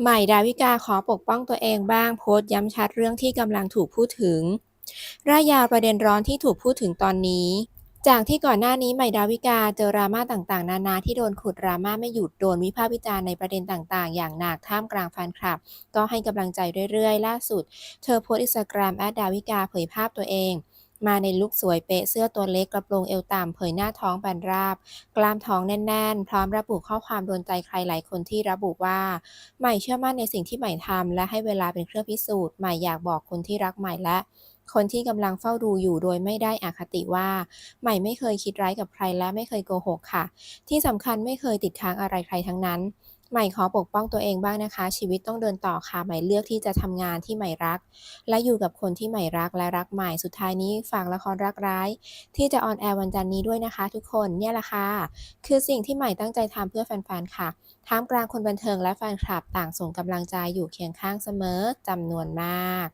ใหม่ดาวิกาขอปกป้องตัวเองบ้างโพสต์ย้ำชัดเรื่องที่กำลังถูกพูดถึงร่ายยาวประเด็นร้อนที่ถูกพูดถึงตอนนี้ จากที่ก่อนหน้านี้ใหม่ดาวิกาเจอดราม่าต่างๆ นานาที่โดนขุดดราม่าไม่หยุดโดนวิพากษ์วิจารณ์ในประเด็นต่างๆ อย่างหนักท่ามกลางแฟนคลับ ก็ให้กำลังใจเรื่อยๆ ล่าสุด เธอโพสต์อินสตาแกรมแอดดาวิกาเผยภาพตัวเอง มาในลุคสวยเป๊ะเสื้อตัวเล็กกระโปรงเอวต่ำเผยหน้าท้องแบนราบ กล้ามท้องแน่น ๆ พร้อมระบุข้อความโดนใจใครหลายคนที่ระบุว่า ใหม่เชื่อมั่นในสิ่งที่ใหม่ทำและให้เวลาเป็นเครื่องพิสูจน์ใหม่อยากบอกคนที่รักใหม่และคนที่กำลังเฝ้าดูอยู่โดยไม่ได้อคติว่า ใหม่ไม่เคยคิดร้ายกับใครและไม่เคยโกหกค่ะ ที่สำคัญไม่เคยติดค้างอะไรใครทั้งนั้น ใหม่ขอปกป้องตัวเองบ้างนะคะ ชีวิตต้องเดินต่อค่ะ ใหม่เลือกที่จะทำงานที่ใหม่รัก และอยู่กับคนที่ใหม่รักและรักใหม่สุดท้ายนี้ฝากละครรักร้าย ที่จะออนแอร์วันจันทร์นี้ด้วยนะคะ ทุกคนเนี่ยแหละค่ะคือสิ่งที่ใหม่ตั้งใจทำเพื่อแฟนๆค่ะท่ามกลางคนบันเทิงและแฟนคลับต่างส่งกำลังใจอยู่เคียงข้างเสมอจำนวนมาก